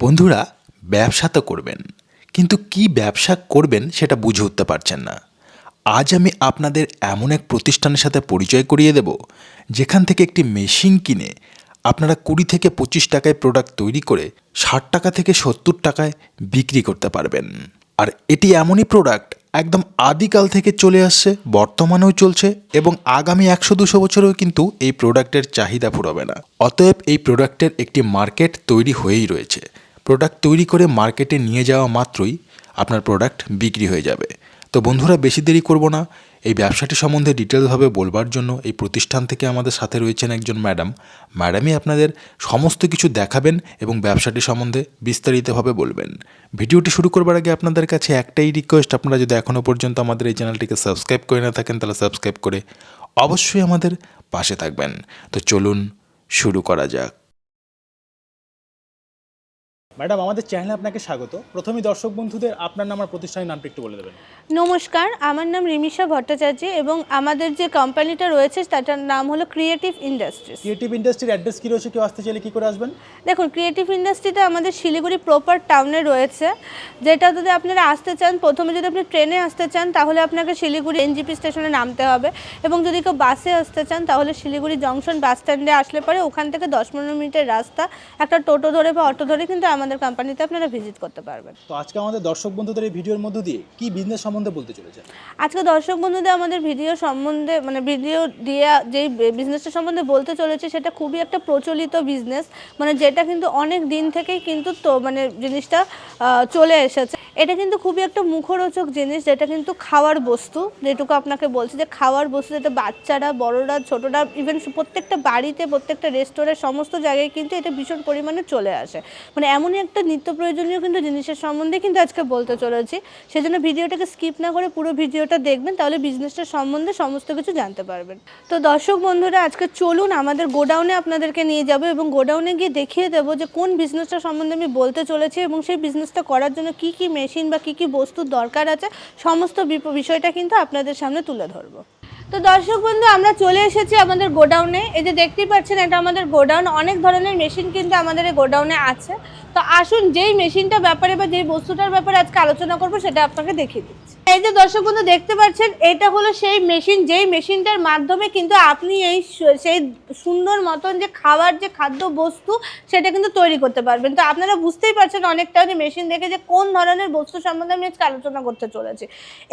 বন্ধুরা, ব্যবসা তো করবেন। কিন্তু কি ব্যবসা করবেন সেটা বুঝে উঠতে পারছেন না। আজ আমি আপনাদের এমন এক প্রতিষ্ঠানের সাথে পরিচয় করিয়ে দেব, যেখান থেকে একটি মেশিন কিনে আপনারা কুড়ি থেকে পঁচিশ টাকায় প্রোডাক্ট তৈরি করে ষাট টাকা থেকে সত্তর টাকায় বিক্রি করতে পারবেন। আর এটি এমনই প্রোডাক্ট একদম আদিকাল থেকে চলে আসছে, বর্তমানেও চলছে এবং আগামী একশো দুশো বছরেও কিন্তু এই প্রোডাক্টের চাহিদা ফুরবে না। অতএব এই প্রোডাক্টের একটি মার্কেট তৈরি হয়েই রয়েছে। প্রোডাক্ট তৈরি করে মার্কেটে নিয়ে যাওয়া মাত্রই আপনার প্রোডাক্ট বিক্রি হয়ে যাবে। তো বন্ধুরা, বেশি দেরি করব না। এই ব্যবসাটি সম্বন্ধে ডিটেলসভাবে বলবার জন্য। এই প্রতিষ্ঠান থেকে আমাদের সাথে রয়েছেন একজন ম্যাডাম ম্যাডামই আপনাদের সমস্ত কিছু দেখাবেন এবং ব্যবসাটি সম্বন্ধে বিস্তারিতভাবে বলবেন। ভিডিওটি শুরু করবার আগে আপনাদের কাছে একটাই রিকোয়েস্ট আপনারা যদি এখনও পর্যন্ত আমাদের এই চ্যানেলটিকে সাবস্ক্রাইব করে না থাকেন, তাহলে সাবস্ক্রাইব করে অবশ্যই আমাদের পাশে থাকবেন। তো চলুন শুরু করা যাক। ম্যাডাম আমাদের চ্যানেলে আপনাকে স্বাগত। প্রথমে দর্শক বন্ধুদের আপনার নাম আর প্রতিষ্ঠানের নামটা একটু বলে দেবেন। নমস্কার আমার নাম রিমিশা ভট্টাচার্য এবং আমাদের যে কোম্পানিটা রয়েছে তাটার নাম হলো ক্রিয়েটিভ ইন্ডাস্ট্রিজ ক্রিয়েটিভ ইন্ডাস্ট্রির অ্যাড্রেস কী রয়েছে কেউ আসতে চাইলে কী করে আসবেন? দেখুন ক্রিয়েটিভ ইন্ডাস্ট্রিটা আমাদের শিলিগুড়ি প্রপার টাউনে রয়েছে। যেটা যদি আপনারা আসতে চান প্রথমে যদি আপনি ট্রেনে আসতে চান তাহলে আপনাকে শিলিগুড়ি এনজিপি স্টেশনে নামতে হবে এবং যদি কেউ বাসে আসতে চান তাহলে শিলিগুড়ি জংশন বাস স্ট্যান্ডে আসলে পরে ওখান থেকে দশ পনেরো মিনিটের রাস্তা একটা টোটো ধরে বা অটো ধরে কিন্তু আমাদের কোম্পানিতে আপনারা ভিজিট করতে পারবেন। তো আজকে আমাদের দর্শক বন্ধুদের এই ভিডিওর মধ্য দিয়ে কি বিজনেস সম্বন্ধে বলতে চলেছেন? আজকে দর্শক বন্ধুদের আমাদের ভিডিও সম্বন্ধে মানে ভিডিও দিয়ে যেই বিজনেসটা সম্বন্ধে বলতে চলেছে সেটা খুবই একটা প্রচলিত বিজনেস মানে যেটা কিন্তু অনেক দিন থেকেই কিন্তু তো মানে জিনিসটা চলে এসেছে। এটা কিন্তু খুবই একটা মুখরোচক জিনিস যেটা কিন্তু খাওয়ার বস্তু। যেটুকু আপনাকে বলছি যে খাওয়ার বস্তু যেটা বাচ্চারা বড়রা ছোটরা ইভেন প্রত্যেকটা বাড়িতে প্রত্যেকটা রেস্টুরেন্ট সমস্ত জায়গায় কিন্তু এটা ভীষণ পরিমাণে চলে আসে। মানে এমনই একটা নিত্য প্রয়োজনীয় কিন্তু জিনিসের সম্বন্ধে কিন্তু আজকে বলতে চলেছি। সেজন্য ভিডিওটাকে স্কিপ না করে পুরো ভিডিওটা দেখবেন, তাহলে বিজনেসটার সম্বন্ধে সমস্ত কিছু জানতে পারবেন। তো দর্শক বন্ধুরা, আজকে চলুন আমাদের গোডাউনে আপনাদেরকে নিয়ে যাব এবং গোডাউনে গিয়ে দেখিয়ে দেবো যে কোন বিজনেসটা সম্বন্ধে আমি বলতে চলেছি এবং সেই বিজনেসটা করার জন্য কি কি মেশিন বা কি কি বস্তুর দরকার আছে, সমস্ত বিষয়টা কিন্তু আপনাদের সামনে তুলে ধরবো। তো দর্শক বন্ধু, আমরা চলে এসেছি আমাদের গোডাউনে। এই যে দেখতেই পাচ্ছেন, এটা আমাদের গোডাউন। অনেক ধরনের মেশিন কিন্তু আমাদের এই গোডাউনে আছে। তো আসুন, যেই মেশিনটা ব্যাপারে বা যেই বস্তুটার ব্যাপারে আজকে আলোচনা করব, সেটা আপনাকে দেখিয়ে দিচ্ছি। এই যে দর্শক বন্ধু দেখতে পাচ্ছেন, এটা হলো সেই মেশিন যেই মেশিনটার মাধ্যমে কিন্তু আপনি এই সেই সুন্দর মতন যে খাবার যে খাদ্য বস্তু, সেটা কিন্তু তৈরি করতে পারবেন। তো আপনারা বুঝতেই পারছেন অনেকটা যে মেশিন দেখে যে কোন ধরনের বস্তু সম্বন্ধে আমি আজকে আলোচনা করতে চলেছি।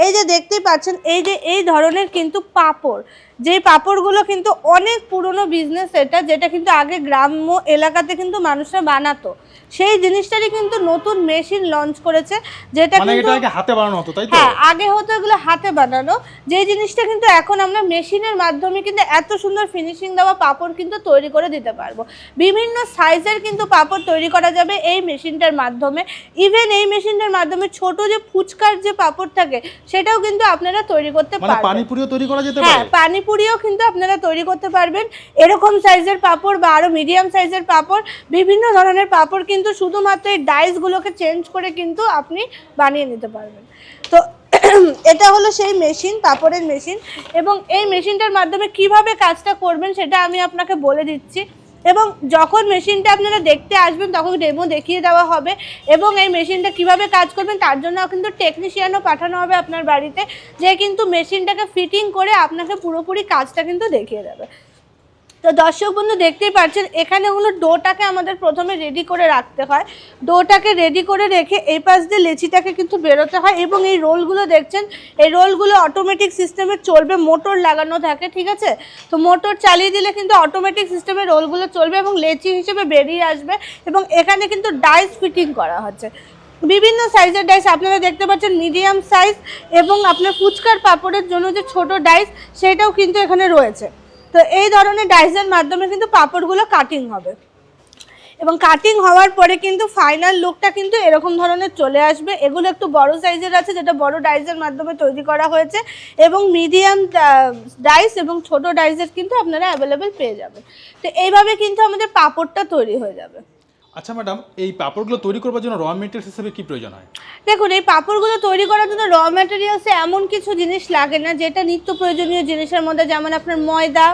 এই যে দেখতেই পাচ্ছেন, এই যে এই ধরনের কিন্তু পাপড়। যেই পাপড়গুলো কিন্তু অনেক পুরনো বিজনেস এটা যেটা কিন্তু আগে গ্রাম্য এলাকাতে কিন্তু মানুষরা বানাতো। সেই জিনিসটারই কিন্তু নতুন মেশিন লঞ্চ করেছে যেটা মানে কিন্তু আগে হাতে বানানো হতো তাই তো? হ্যাঁ আগে হতো এগুলো হাতে বানানো। যে জিনিসটা কিন্তু এখন আমরা মেশিনের মাধ্যমে কিন্তু এত সুন্দর ফিনিশিং দেওয়া পাপড় কিন্তু তৈরি করে দিতে পারব। বিভিন্ন সাইজের কিন্তু পাপড় তৈরি করা যাবে এই মেশিনটার মাধ্যমে। ইভেন এই মেশিনটার মাধ্যমে ছোট যে ফুচকার যে পাপড় থাকে সেটাও কিন্তু আপনারা তৈরি করতে মানে পারবেন। পানিপুরিও তৈরি করা যেতে হ্যাঁ পারে? পানিপুরিও কিন্তু আপনারা তৈরি করতে পারবেন। এরকম সাইজের পাপড় বা আরও মিডিয়াম সাইজের পাপড়, বিভিন্ন ধরনের পাপড় কিন্তু শুধুমাত্র এই ডাইসগুলোকে চেঞ্জ করে কিন্তু আপনি বানিয়ে নিতে পারবেন। তো এটা হলো সেই মেশিন পাপড়ের মেশিন এবং এই মেশিনটার মাধ্যমে কীভাবে কাজটা করবেন সেটা আমি আপনাকে বলে দিচ্ছি। এবং যখন মেশিনটা আপনারা দেখতে আসবেন, তখন ডেমো দেখিয়ে দেওয়া হবে এবং এই মেশিনটা কীভাবে কাজ করবেন, তার জন্য কিন্তু টেকনিশিয়ানও পাঠানো হবে আপনার বাড়িতে, যে কিন্তু মেশিনটাকে ফিটিং করে আপনাকে পুরোপুরি কাজটা কিন্তু দেখিয়ে দেবে। তো দর্শক বন্ধু, দেখতেই পাচ্ছেন, এখানে হলো ডোটাকে আমাদের প্রথমে রেডি করে রাখতে হয়। ডোটাকে রেডি করে রেখে এই পাশ দিয়ে লেচিটাকে কিন্তু বেরোতে হয় এবং এই রোলগুলো দেখছেন, এই রোলগুলো অটোমেটিক সিস্টেমে চলবে, মোটর লাগানো থাকে, ঠিক আছে? তো মোটর চালিয়ে দিলে কিন্তু অটোমেটিক সিস্টেমে রোলগুলো চলবে এবং লেচি হিসেবে বেরিয়ে আসবে এবং এখানে কিন্তু ডাইস ফিটিং করা হচ্ছে। বিভিন্ন সাইজের ডাইস আপনারা দেখতে পাচ্ছেন মিডিয়াম সাইজ এবং আপনার ফুচকার পাপড়ের জন্য যে ছোট ডাইস সেটাও কিন্তু এখানে রয়েছে। তো এই ধরনের ডাইসের মাধ্যমে কিন্তু পাপড়গুলো কাটিং হবে। এবং কাটিং হওয়ার পরে কিন্তু ফাইনাল লুকটা কিন্তু এরকম ধরনের চলে আসবে। এগুলো একটু বড় সাইজের আছে যেটা বড় ডাইসের মাধ্যমে তৈরি করা হয়েছে। এবং মিডিয়াম ডাইস এবং ছোট ডাইসের কিন্তু আপনারা অ্যাভেলেবেল পেয়ে যাবেন। তো এইভাবে কিন্তু আমাদের পাপড়টা তৈরি হয়ে যাবে। আচ্ছা ম্যাডাম এই পাপড়গুলো তৈরি করবার জন্য র মেটেরিয়ালস হিসেবে কি প্রয়োজন হয়? দেখুন এই পাঁপড়গুলো তৈরি করার জন্য র ম্যাটেরিয়ালসে এমন কিছু জিনিস লাগে না যেটা নিত্য প্রয়োজনীয় জিনিসের মধ্যে যেমন আপনার ময়দা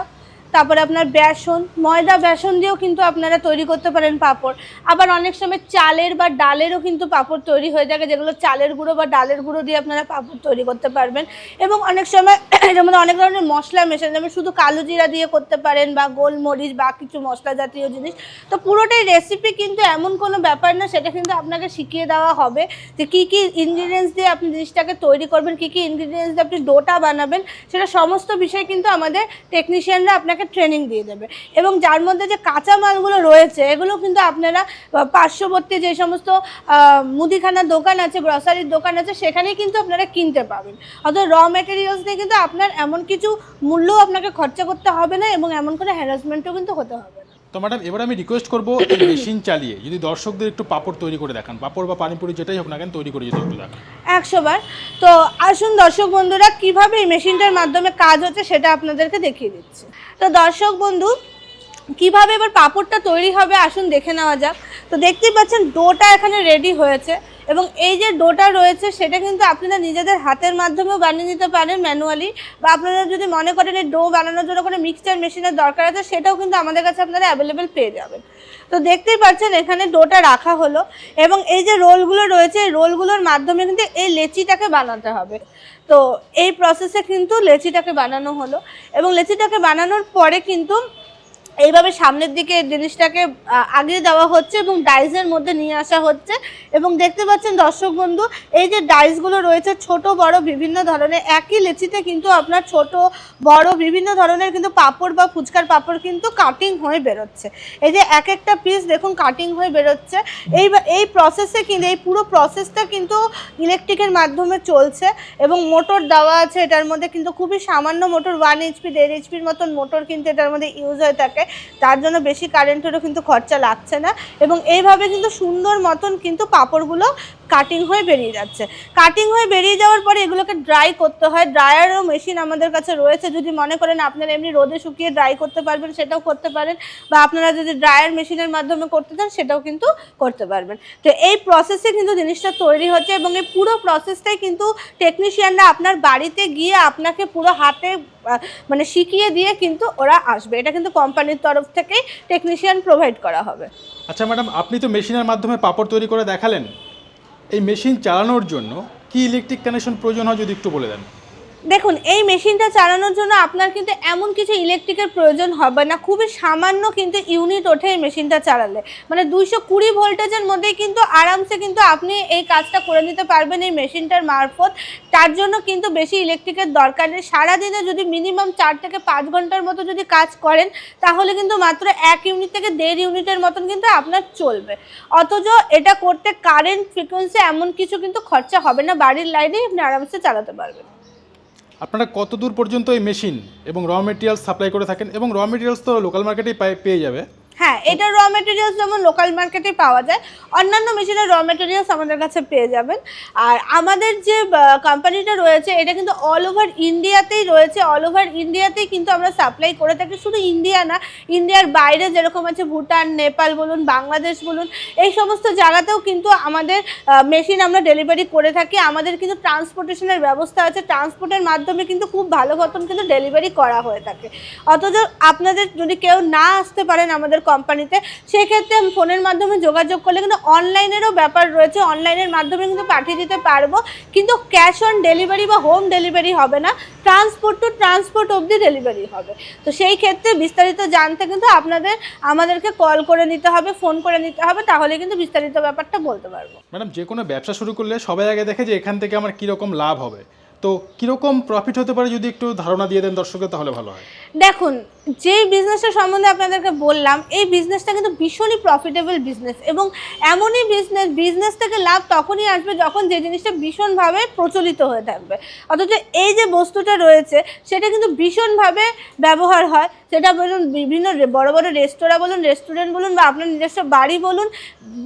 তারপরে আপনার বেসন, ময়দা, বেসন দিয়েও কিন্তু আপনারা তৈরি করতে পারেন পাঁপড়। আবার অনেক সময় চালের বা ডালেরও কিন্তু পাঁপড় তৈরি হয়ে থাকে, যেগুলো চালের গুঁড়ো বা ডালের গুঁড়ো দিয়ে আপনারা পাঁপড় তৈরি করতে পারবেন। এবং অনেক সময় মধ্যে অনেক ধরনের মশলা মেশানো, যেমন শুধু কালো জিরা দিয়ে করতে পারেন বা গোলমরিচ বা কিছু মশলা জাতীয় জিনিস। তো পুরোটাই রেসিপি কিন্তু এমন কোনো ব্যাপার না, সেটা কিন্তু আপনাকে শিখিয়ে দেওয়া হবে যে কী কী ইনগ্রিডিয়েন্টস দিয়ে আপনি জিনিসটাকে তৈরি করবেন, কী কী ইনগ্রিডিয়েন্টস দিয়ে আপনি ডোটা বানাবেন, সেটা সমস্ত বিষয় কিন্তু আমাদের টেকনিশিয়ানরা আপনাকে ট্রেনিং দিয়ে দেবে। এবং যার মধ্যে যে কাঁচা মালগুলো রয়েছে, এগুলো কিন্তু আপনারা পার্শ্ববর্তী যে সমস্ত মুদিখানার দোকান আছে গ্রসারির দোকান আছে, সেখানেই কিন্তু আপনারা কিনতে পাবেন। অর্থাৎ র মেটেরিয়ালস নিয়ে কিন্তু আপনার এমন কিছু মূল্য আপনাকে খরচা করতে হবে না এবং এমন কোনো হ্যারাসমেন্টও কিন্তু হতে হবে না। তো ম্যাডাম এবার আমি রিকোয়েস্ট করব এই মেশিন চালিয়ে, যদি দর্শকদের একটু পাপড় তৈরি করে দেখান, পাপড় বা পানিপুরি যেটাই হোক না কেন তৈরি করে যদি একটু দেখান। একশো বার। তো আসুন দর্শক বন্ধুরা, কীভাবে এই মেশিনটার মাধ্যমে কাজ হচ্ছে সেটা আপনাদেরকে দেখিয়ে দিচ্ছি। তো দর্শক বন্ধু, কীভাবে এবার পাপড়টা তৈরি হবে আসুন দেখে নেওয়া যাক। তো দেখতেই পাচ্ছেন, ডোটা এখানে রেডি হয়েছে এবং এই যে ডোটা রয়েছে, সেটা কিন্তু আপনারা নিজেদের হাতের মাধ্যমেও বানিয়ে নিতে পারেন ম্যানুয়ালি বা আপনারা যদি মনে করেন এই ডো বানানোর জন্য কোনো মিক্সচার মেশিনের দরকার আছে, সেটাও কিন্তু আমাদের কাছে আপনারা অ্যাভেলেবেল পেয়ে যাবেন। তো দেখতেই পাচ্ছেন, এখানে ডোটা রাখা হলো এবং এই যে রোলগুলো রয়েছে, এই রোলগুলোর মাধ্যমে কিন্তু এই লেচিটাকে বানাতে হবে। তো এই প্রসেসে কিন্তু লেচিটাকে বানানো হলো এবং লেচিটাকে বানানোর পরে কিন্তু এইভাবে সামনের দিকে জিনিসটাকে আগিয়ে দেওয়া হচ্ছে এবং ডাইসের মধ্যে নিয়ে আসা হচ্ছে। এবং দেখতে পাচ্ছেন দর্শক বন্ধু, এই যে ডাইসগুলো রয়েছে, ছোট, বড়, বিভিন্ন ধরনের, একই লেচিতে কিন্তু আপনার ছোট, বড়, বিভিন্ন ধরনের কিন্তু পাপড় বা ফুচকার পাপড় কিন্তু কাটিং হয়ে বেরোচ্ছে। এই যে এক একটা পিস দেখুন কাটিং হয়ে বেরোচ্ছে। এই এই প্রসেসে কিন্তু, এই পুরো প্রসেসটা কিন্তু ইলেকট্রিকের মাধ্যমে চলছে এবং মোটর দেওয়া আছে এটার মধ্যে, কিন্তু খুবই সামান্য মোটর ওয়ান এইচপি দেড় এইচপির মতন মোটর কিন্তু এটার মধ্যে ইউজ হয়ে থাকে। তার জন্য বেশি কারেন্টেরও কিন্তু খরচা লাগছে না। এবং এইভাবে কিন্তু সুন্দর মতন কিন্তু পাঁপড়গুলো কাটিং হয়ে বেরিয়ে যাচ্ছে। কাটিং হয়ে বেরিয়ে যাওয়ার পরে এগুলোকে ড্রাই করতে হয়। ড্রায়ারও মেশিন আমাদের কাছে রয়েছে। যদি মনে করেন আপনারা এমনি রোদে শুকিয়ে ড্রাই করতে পারবেন, সেটাও করতে পারেন। বা আপনারা যদি ড্রায়ার মেশিনের মাধ্যমে করতে চান, সেটাও কিন্তু করতে পারবেন। তো এই প্রসেসে কিন্তু জিনিসটা তৈরি হচ্ছে এবং এই পুরো প্রসেসটাই কিন্তু টেকনিশিয়ানরা আপনার বাড়িতে গিয়ে আপনাকে পুরো হাতে মানে শিখিয়ে দিয়ে কিন্তু ওরা আসবে। এটা কিন্তু কোম্পানির তরফ থেকেই টেকনিশিয়ান প্রোভাইড করা হবে। আচ্ছা ম্যাডাম, আপনি তো মেশিনের মাধ্যমে পাপড় তৈরি করে দেখালেন। এই মেশিন চালানোর জন্য কি ইলেকট্রিক কানেকশন প্রয়োজন হয় যদি একটু বলে দেন? দেখুন, এই মেশিনটা চালানোর জন্য আপনার কিন্তু এমন কিছু ইলেকট্রিকের প্রয়োজন হবে না। খুবই সামান্য কিন্তু ইউনিট ওঠে এই মেশিনটা চালালে। মানে দুইশো কুড়ি ভোল্টেজের মধ্যেই কিন্তু আরামসে কিন্তু আপনি এই কাজটা করে নিতে পারবেন এই মেশিনটার মারফত। তার জন্য কিন্তু বেশি ইলেকট্রিকের দরকার নেই। সারাদিনে যদি মিনিমাম চার থেকে পাঁচ ঘণ্টার মতো যদি কাজ করেন, তাহলে কিন্তু মাত্র এক ইউনিট থেকে দেড় ইউনিটের মতন কিন্তু আপনার চলবে। অথচ এটা করতে কারেন্ট ফ্রিকোয়েন্সি এমন কিছু কিন্তু খরচা হবে না। বাড়ির লাইনেই আপনি আরামসে চালাতে পারবেন। আপনারা কত দূর পর্যন্ত এই মেশিন এবং র মেটেরিয়ালস সাপ্লাই করে থাকেন? এবং র মেটেরিয়ালস তো লোকাল মার্কেটেই পেয়ে যাবে। হ্যাঁ এটা র মেটেরিয়ালস যেমন লোকাল মার্কেটে পাওয়া যায়, অন্যান্য মেশিনের র মেটেরিয়ালস আমাদের কাছে পেয়ে যাবেন। আর আমাদের যে কোম্পানিটা রয়েছে, এটা কিন্তু অল ওভার ইন্ডিয়াতেই রয়েছে। অল ওভার ইন্ডিয়াতেই কিন্তু আমরা সাপ্লাই করে থাকি। শুধু ইন্ডিয়া না ইন্ডিয়ার বাইরে যেরকম আছে ভুটান, নেপাল বলুন, বাংলাদেশ বলুন, এই সমস্ত জায়গাতেও কিন্তু আমাদের মেশিন আমরা ডেলিভারি করে থাকি। আমাদের কিন্তু ট্রান্সপোর্টেশনের ব্যবস্থা আছে। ট্রান্সপোর্টের মাধ্যমে কিন্তু খুব ভালো মতন কিন্তু ডেলিভারি করা হয়ে থাকে। অথচ আপনাদের যদি কেউ না আসতে পারেন আমাদের কোম্পানিতে সেক্ষেত্রে ফোনের মাধ্যমে যোগাযোগ করলে কিন্তু অনলাইনেরও ব্যাপার রয়েছে। অনলাইনের মাধ্যমে কিন্তু পাঠিয়ে দিতে পারব। কিন্তু ক্যাশ অন ডেলিভারি বা হোম ডেলিভারি হবে না। ট্রান্সপোর্ট টু ট্রান্সপোর্ট অবধি ডেলিভারি হবে। তো সেই ক্ষেত্রে বিস্তারিত জানতে কিন্তু আপনাদের, আমাদেরকে কল করে নিতে হবে ফোন করে নিতে হবে, তাহলে কিন্তু বিস্তারিত ব্যাপারটা বলতে পারব। ম্যাডাম, যে কোনো ব্যবসা শুরু করলে সবাই আগে দেখে যে এখান থেকে আমার কীরকম লাভ হবে। তো কীরকম প্রফিট হতে পারে যদি একটু ধারণা দিয়ে দেন দর্শকের তাহলে ভালো হয়। দেখুন, যেই বিজনেসটা সম্বন্ধে আপনাদেরকে বললাম, এই বিজনেসটা কিন্তু ভীষণই প্রফিটেবল বিজনেস এবং এমনই বিজনেস বিজনেস থেকে লাভ তখনই আসবে যখন যে জিনিসটা ভীষণভাবে প্রচলিত হয়ে থাকবে। অথচ এই যে বস্তুটা রয়েছে, সেটা কিন্তু ভীষণভাবে ব্যবহার হয়। সেটা বলুন, বিভিন্ন বড় বড় রেস্তোরাঁ বলুন রেস্টুরেন্ট বলুন বা আপনার নিজস্ব বাড়ি বলুন,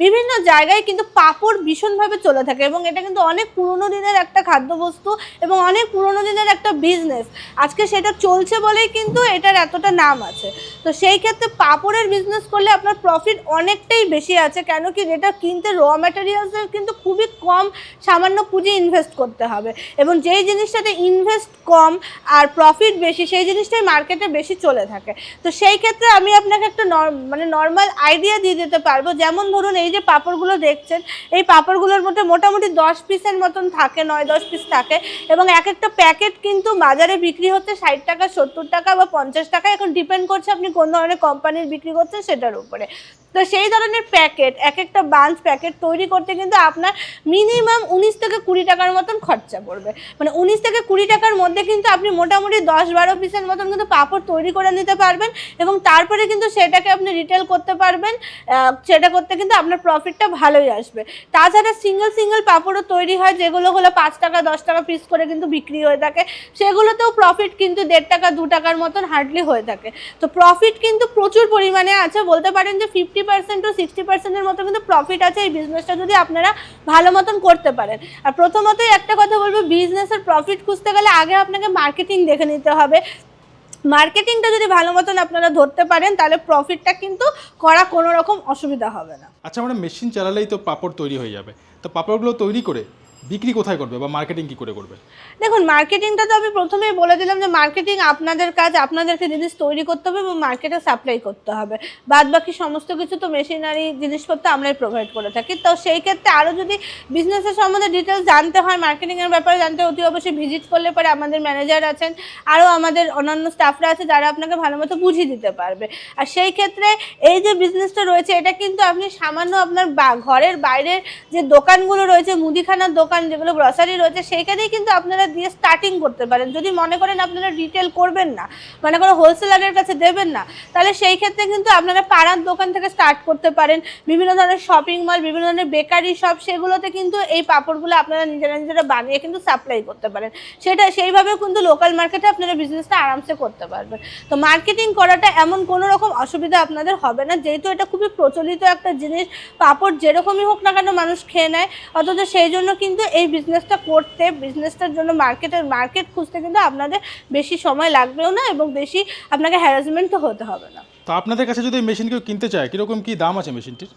বিভিন্ন জায়গায় কিন্তু পাপড় ভীষণভাবে চলে থাকে এবং এটা কিন্তু অনেক পুরনো দিনের একটা খাদ্যবস্তু এবং অনেক পুরনো দিনের একটা বিজনেস আজকে সেটা চলছে বলেই কিন্তু কিন্তু এটার এতটা নাম আছে। তো সেই ক্ষেত্রে পাপড়ের বিজনেস করলে আপনার প্রফিট অনেকটাই বেশি আছে, কেন কি যেটা কিনতে র ম্যাটেরিয়ালসের কিন্তু খুবই কম সামান্য পুঁজি ইনভেস্ট করতে হবে। এবং যেই জিনিসটাতে ইনভেস্ট কম আর প্রফিট বেশি, সেই জিনিসটাই মার্কেটে বেশি চলে থাকে। তো সেই ক্ষেত্রে আমি আপনাকে একটা মানে নর্মাল আইডিয়া দিয়ে দিতে পারব। যেমন ধরুন এই যে পাপড়গুলো দেখছেন, এই পাপড়গুলোর মধ্যে মোটামুটি দশ পিসের মতন থাকে, নয়, দশ পিস থাকে। এবং এক একটা প্যাকেট কিন্তু বাজারে বিক্রি হচ্ছে ষাট টাকা, সত্তর টাকা বা পঞ্চাশ টাকা এখন ডিপেন্ড করছে আপনি কোন ধরনের কোম্পানির বিক্রি করছেন সেটার উপরে। তো সেই ধরনের প্যাকেট এক একটা বাঞ্চ প্যাকেট তৈরি করতে কিন্তু আপনার মিনিমাম উনিশ থেকে কুড়ি টাকার মতন খরচা পড়বে। মানে উনিশ থেকে কুড়ি টাকার মধ্যে কিন্তু আপনি মোটামুটি দশ বারো পিসের মতন কিন্তু পাঁপড় তৈরি করে নিতে পারবেন এবং তারপরে কিন্তু সেটাকে আপনি রিটেল করতে পারবেন সেটা করতে কিন্তু আপনার প্রফিটটা ভালোই আসবে। তাছাড়া সিঙ্গেল সিঙ্গেল পাপড়ও তৈরি হয় যেগুলো হলো পাঁচ টাকা, দশ টাকা পিস করে কিন্তু বিক্রি হয়ে থাকে। সেগুলোতেও প্রফিট কিন্তু দেড় টাকা, দু টাকার মতন হার্ডলি হয়ে থাকে। তো প্রফিট কিন্তু প্রচুর পরিমাণে আছে, বলতে পারেন যে ফিফটি পার্সেন্ট টু সিক্সটি পার্সেন্টের মতো কিন্তু প্রফিট আছে এই বিজনেসটা যদি আপনারা ভালো মতন করতে পারেন। আর প্রথমতই একটা কথা বলব বিজনেসের প্রফিট খুঁজতে গেলে আগে আপনাকে মার্কেটিং দেখে নিতে হবে। মার্কেটিংটা যদি ভালো মতন আপনারা ধরতে পারেন, তাহলে প্রফিটটা কিন্তু করা কোনো রকম অসুবিধা হবে না। আচ্ছা আমরা মেশিন চালালেই তো পাপড় তৈরি হয়ে যাবে। তো পাপড়গুলো তৈরি করে বিক্রি কোথায় করবে বা মার্কেটিং কি করে করবে? দেখুন মার্কেটিংটা তো আমি প্রথমেই বলে দিলাম যে মার্কেটিং আপনাদের কাজ, আপনাদেরকে জিনিস তৈরি করতে হবে এবং মার্কেটে সাপ্লাই করতে হবে। বাদ বাকি সমস্ত কিছু তো মেশিনারি জিনিসপত্র আমরাই প্রোভাইড করে থাকি। তো সেই ক্ষেত্রে আরও যদি বিজনেসের সম্বন্ধে ডিটেলস জানতে হয় মার্কেটিংয়ের ব্যাপারে জানতে অতি অবশ্যই ভিজিট করলে পরে আমাদের ম্যানেজার আছেন আরও আমাদের অন্যান্য স্টাফরা আছে যারা আপনাকে ভালো মতো বুঝিয়ে দিতে পারবে। আর সেই ক্ষেত্রে এই যে বিজনেসটা রয়েছে, এটা কিন্তু আপনি সামান্য আপনার ঘরের বাইরের যে দোকানগুলো রয়েছে, মুদিখানার দোকান যেগুলো গ্রসারি রয়েছে, সেইখানেই কিন্তু আপনারা দিয়ে স্টার্টিং করতে পারেন। যদি মনে করেন আপনারা রিটেল করবেন না মানে কোনো হোলসেলারের কাছে দেবেন না, তাহলে সেই ক্ষেত্রে কিন্তু আপনারা পাড়ার দোকান থেকে স্টার্ট করতে পারেন। বিভিন্ন ধরনের শপিং মল বিভিন্ন ধরনের বেকারি শপ সেগুলোতে কিন্তু এই পাপড়গুলো আপনারা নিজেরা নিজেরা বানিয়ে কিন্তু সাপ্লাই করতে পারেন। সেটা, সেইভাবেও কিন্তু লোকাল মার্কেটে আপনারা বিজনেসটা আরামসে করতে পারবেন। তো মার্কেটিং করাটা এমন কোনো রকম অসুবিধা আপনাদের হবে না, যেহেতু এটা খুবই প্রচলিত একটা জিনিস। পাপড় যেরকমই হোক না কেন মানুষ খেয়ে নেয়, অথচ সেই জন্য কিন্তু এই বিজনেসটা করতে বিজনেসটার জন্য মার্কেটের মার্কেট খুঁজতে কিন্তু আপনাদের বেশি সময় লাগবেও না এবং বেশি আপনাকে হ্যারাসমেন্টও হতে হবে না। তো আপনাদের কাছে যদি মেশিন কেউ কিনতে চায়, কীরকম কী দাম আছে মেশিনটির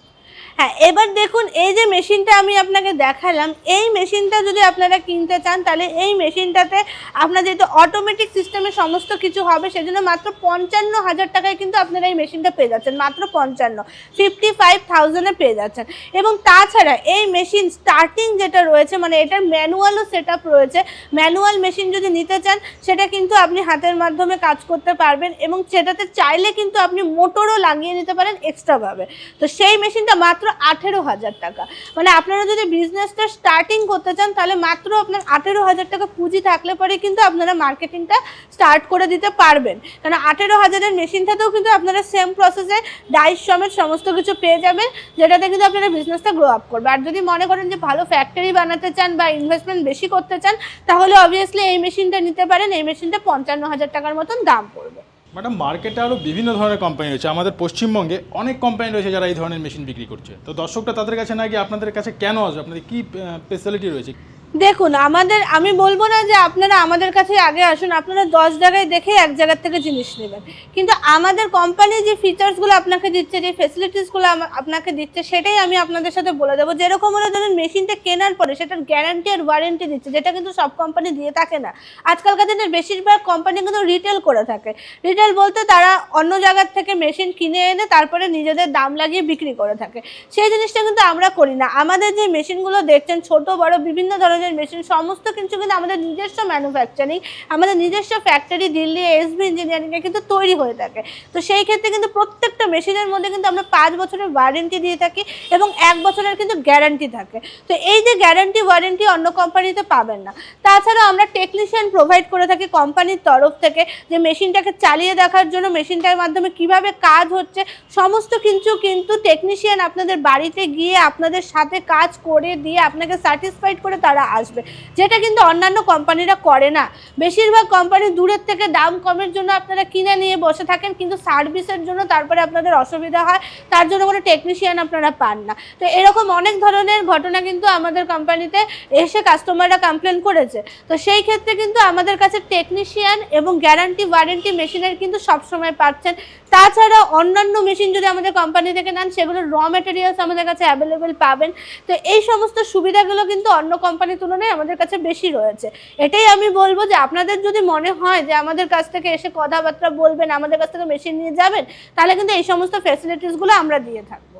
হ্যাঁ এবার দেখুন, এই যে মেশিনটা আমি আপনাকে দেখালাম, এই মেশিনটা যদি আপনারা কিনতে চান, তাহলে এই মেশিনটাতে আপনার যেহেতু অটোমেটিক সিস্টেমে সমস্ত কিছু হবে, সেজন্য মাত্র পঞ্চান্ন হাজার টাকায় কিন্তু আপনারা এই মেশিনটা পেয়ে যাচ্ছেন, মাত্র পঞ্চান্ন ফিফটি ফাইভ থাউজেন্ডে পেয়ে যাচ্ছেন। এবং তাছাড়া এই মেশিন স্টার্টিং যেটা রয়েছে মানে এটার ম্যানুয়ালও সেট রয়েছে ম্যানুয়াল মেশিন যদি নিতে চান, সেটা কিন্তু আপনি হাতের মাধ্যমে কাজ করতে পারবেন এবং সেটাতে চাইলে কিন্তু আপনি মোটরও লাগিয়ে নিতে পারেন এক্সট্রাভাবে তো সেই মেশিনটা মাত্র আঠেরো হাজার টাকা। মানে আপনারা যদি বিজনেসটা স্টার্টিং করতে চান, তাহলে মাত্র আপনার আঠেরো হাজার টাকা পুঁজি থাকলে পরে কিন্তু আপনারা মার্কেটিংটা স্টার্ট করে দিতে পারবেন। কারণ আঠেরো হাজারের মেশিন মেশিনটাতেও কিন্তু আপনারা সেম প্রসেসে ডাইস সমেত সমস্ত কিছু পেয়ে যাবেন, যেটাতে কিন্তু আপনারা বিজনেসটা গ্রো আপ করবে। আর যদি মনে করেন যে ভালো ফ্যাক্টরি বানাতে চান বা ইনভেস্টমেন্ট বেশি করতে চান, তাহলে অবভিয়াসলি এই মেশিনটা নিতে পারেন। এই মেশিনটা পঞ্চান্ন হাজার টাকার মতন দাম পড়বে। ম্যাডাম মার্কেটে আরও বিভিন্ন ধরনের কোম্পানি রয়েছে। আমাদের পশ্চিমবঙ্গে অনেক কোম্পানি রয়েছে যারা এই ধরনের মেশিন বিক্রি করছে। তো দর্শকটা তাদের কাছে না গিয়ে আপনাদের কাছে কেন আসবে? আপনাদের কী স্পেশালিটি রয়েছে? দেখুন, আমাদের, আমি বলব না যে আপনারা আমাদের কাছে আগে আসুন, আপনারা দশ জায়গায় দেখে এক জায়গার থেকে জিনিস নেবেন। কিন্তু আমাদের কোম্পানি যে ফিচার্সগুলো আপনাকে দিচ্ছে, যে ফেসিলিটিসগুলো আপনাকে দিচ্ছে, সেটাই আমি আপনাদের সাথে বলে দেবো। যেরকম হলো ধরুন মেশিনটা কেনার পরে সেটার গ্যারান্টি আর ওয়ারেন্টি দিচ্ছে, যেটা কিন্তু সব কোম্পানি দিয়ে থাকে না। আজকালকার দিনের বেশিরভাগ কোম্পানি কিন্তু রিটেল করে থাকে। রিটেল বলতে তারা অন্য জায়গার থেকে মেশিন কিনে এনে তারপরে নিজেদের দাম লাগিয়ে বিক্রি করে থাকে। সেই জিনিসটা কিন্তু আমরা করি না। আমাদের যে মেশিনগুলো দেখছেন, ছোট, বড়, বিভিন্ন ধরনের মেশিন সমস্ত কিছু কিন্তু আমাদের নিজস্ব ম্যানুফ্যাকচারিং আমাদের নিজস্ব ফ্যাক্টরি দিল্লি এসবি ইঞ্জিনিয়ারিংয়ে কিন্তু তৈরি হয়ে থাকে। তো সেই ক্ষেত্রে কিন্তু প্রত্যেকটা মেশিনের মধ্যে কিন্তু আমরা পাঁচ বছরের ওয়ারেন্টি দিয়ে থাকি এবং এক বছরের কিন্তু গ্যারান্টি থাকে। তো এই যে গ্যারান্টি ওয়ারেন্টি অন্য কোম্পানিতে পাবেন না। তাছাড়া আমরা টেকনিশিয়ান প্রোভাইড করে থাকি কোম্পানির তরফ থেকে যে মেশিনটাকে চালিয়ে দেখার জন্য মেশিনটার মাধ্যমে কীভাবে কাজ হচ্ছে, সমস্ত কিছু কিন্তু টেকনিশিয়ান আপনাদের বাড়িতে গিয়ে আপনাদের সাথে কাজ করে দিয়ে আপনাকে স্যাটিসফাইড করে তারা আসবে। যেটা কিন্তু অন্যান্য কোম্পানিরা করে না। বেশিরভাগ কোম্পানি দূরের থেকে দাম কমের জন্য আপনারা কিনে নিয়ে বসে থাকেন, কিন্তু সার্ভিসের জন্য তারপরে আপনাদের অসুবিধা হয়। তার জন্য কোনো টেকনিশিয়ান আপনারা পান না। তো এরকম অনেক ধরনের ঘটনা কিন্তু আমাদের কোম্পানিতে এসে কাস্টমাররা কমপ্লেন করেছে। তো সেই ক্ষেত্রে কিন্তু আমাদের কাছে টেকনিশিয়ান এবং গ্যারান্টি ওয়ারেন্টি মেশিনের কিন্তু সবসময় পাচ্ছেন। তাছাড়া অন্যান্য মেশিন যদি আমাদের কোম্পানি থেকে নেন সেগুলোর র মেটেরিয়ালস আমাদের কাছে অ্যাভেলেবেল পাবেন। তো এই সমস্ত সুবিধাগুলো কিন্তু অন্য কোম্পানির তুলনায় আমাদের কাছে বেশি রয়েছে। এটাই আমি বলব যে আপনাদের যদি মনে হয় যে আমাদের কাছ থেকে এসে কথাবার্তা বলবেন, আমাদের কাছ থেকে মেশিন নিয়ে যাবেন, তাহলে কিন্তু এই সমস্ত ফ্যাসিলিটিসগুলো আমরা দিয়ে থাকব।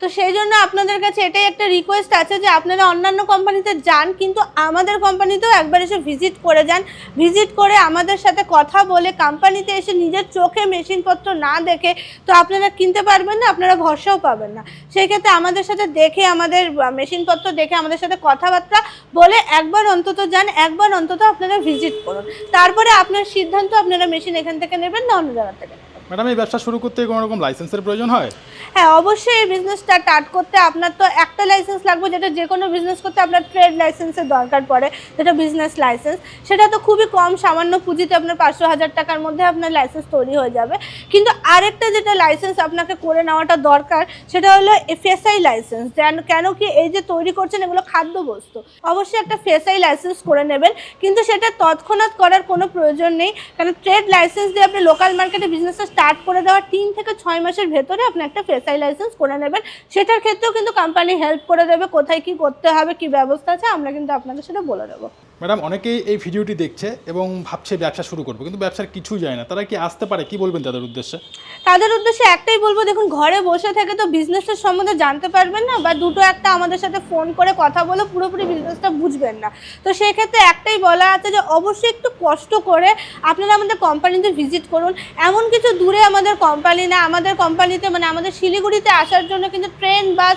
তো সেই জন্য আপনাদের কাছে এটাই একটা রিকোয়েস্ট আছে যে আপনারা অন্যান্য কোম্পানিতে যান, কিন্তু আমাদের কোম্পানিতেও একবার এসে ভিজিট করে যান। ভিজিট করে আমাদের সাথে কথা বলে কোম্পানিতে এসে নিজের চোখে মেশিনপত্র না দেখে তো আপনারা কিনতে পারবেন না, আপনারা ভরসাও পাবেন না। সেই ক্ষেত্রে আমাদের সাথে দেখে আমাদের মেশিনপত্র দেখে আমাদের সাথে কথাবার্তা বলে একবার অন্তত যান, একবার অন্তত আপনারা ভিজিট করুন। তারপরে আপনার সিদ্ধান্ত আপনারা মেশিন এখান থেকে নেবেন না অন্য জায়গা থেকে। ম্যাডাম, এই ব্যবসা শুরু করতে কোনো রকম লাইসেন্সের প্রয়োজন হয়? হ্যাঁ অবশ্যই এই বিজনেসটা স্টার্ট করতে আপনার তো একটা লাইসেন্স লাগবে, যেটা যে কোনো বিজনেস করতে আপনার ট্রেড লাইসেন্সের দরকার পড়ে, যেটা বিজনেস লাইসেন্স সেটা তো খুবই কম, সামান্য পুঁজিতে আপনার পাঁচশো হাজার টাকার মধ্যে আপনার লাইসেন্স তৈরি হয়ে যাবে। কিন্তু আরেকটা যেটা লাইসেন্স আপনাকে করে নেওয়াটা দরকার, সেটা হলো ফেসাই লাইসেন্স কেন কি এই যে তৈরি করছেন, এগুলো খাদ্যবস্তু। অবশ্যই একটা ফেসাই লাইসেন্স করে নেবেন, কিন্তু সেটা তৎক্ষণাৎ করার কোনো প্রয়োজন নেই। কারণ ট্রেড লাইসেন্স দিয়ে আপনি লোকাল মার্কেটে বিজনেসটা স্টার্ট করে দেওয়ার তিন থেকে ছয় মাসের ভেতরে আপনি একটা ফেসাই লাইসেন্স করে নেবেন। সেটার ক্ষেত্রেও কিন্তু কোম্পানি হেল্প করে দেবে, কোথায় কি করতে হবে, কি ব্যবস্থা আছে, আমরা কিন্তু আপনাকে সেটা বলে দেবো। ম্যাডাম, অনেকেই এই ভিডিওটি দেখছে এবং ভাবছে ব্যবসা শুরু করবে, কিন্তু ব্যবসার কিছুই যায় না। তারা কি আসতে পারে? কি বলবেন তাদের উদ্দেশ্যে? তাদের উদ্দেশ্যে একটাই বলব, দেখুন, ঘরে বসে থেকে তো বিজনেসের সম্বন্ধে জানতে পারবেন না বা দুটো একটা আমাদের সাথে ফোন করে কথা বলে পুরোপুরি বিজনেসটা বুঝবেন না। তো সেক্ষেত্রে একটাই বলা আছে যে, অবশ্যই একটু কষ্ট করে আপনারা আমাদের কোম্পানিতে ভিজিট করুন। এমন কিছু দূরে আমাদের কোম্পানি না, আমাদের কোম্পানিতে মানে আমাদের শিলিগুড়িতে আসার জন্য কিন্তু ট্রেন বাস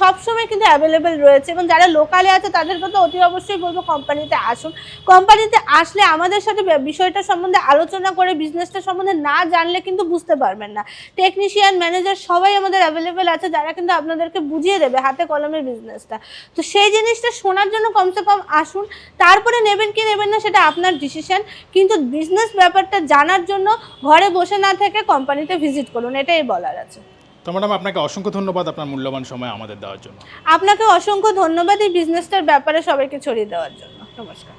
সবসময় কিন্তু অ্যাভেলেবেল রয়েছে এবং যারা লোকালে আছে তাদেরকে তো অতি অবশ্যই বলব কোম্পানিতে আসুন। কোম্পানিতে আসলে আমাদের সাথে বিষয়টা সম্বন্ধে আলোচনা করে বিজনেসটা সম্বন্ধে না জানলে কিন্তু বুঝতে পারবেন না। টেকনিশিয়ান ম্যানেজার সবাই আমাদের অ্যাভেলেবেল আছে যারা কিন্তু আপনাদেরকে বুঝিয়ে দেবে হাতে কলমের বিজনেসটা তো সেই জিনিসটা শোনার জন্য কমসে কম আসুন। তারপরে নেবেন কি নেবেন না সেটা আপনার ডিসিশন কিন্তু বিজনেস ব্যাপারটা জানার জন্য ঘরে বসে না থেকে কোম্পানিতে ভিজিট করুন এটাই বলার আছে। তো ম্যাডাম আপনাকে অসংখ্য ধন্যবাদ আপনার মূল্যবান সময় আমাদের দেওয়ার জন্য। আপনাকে অসংখ্য ধন্যবাদ এই বিজনেসটার ব্যাপারে সবাইকে ছড়িয়ে দেওয়ার জন্য। ともしか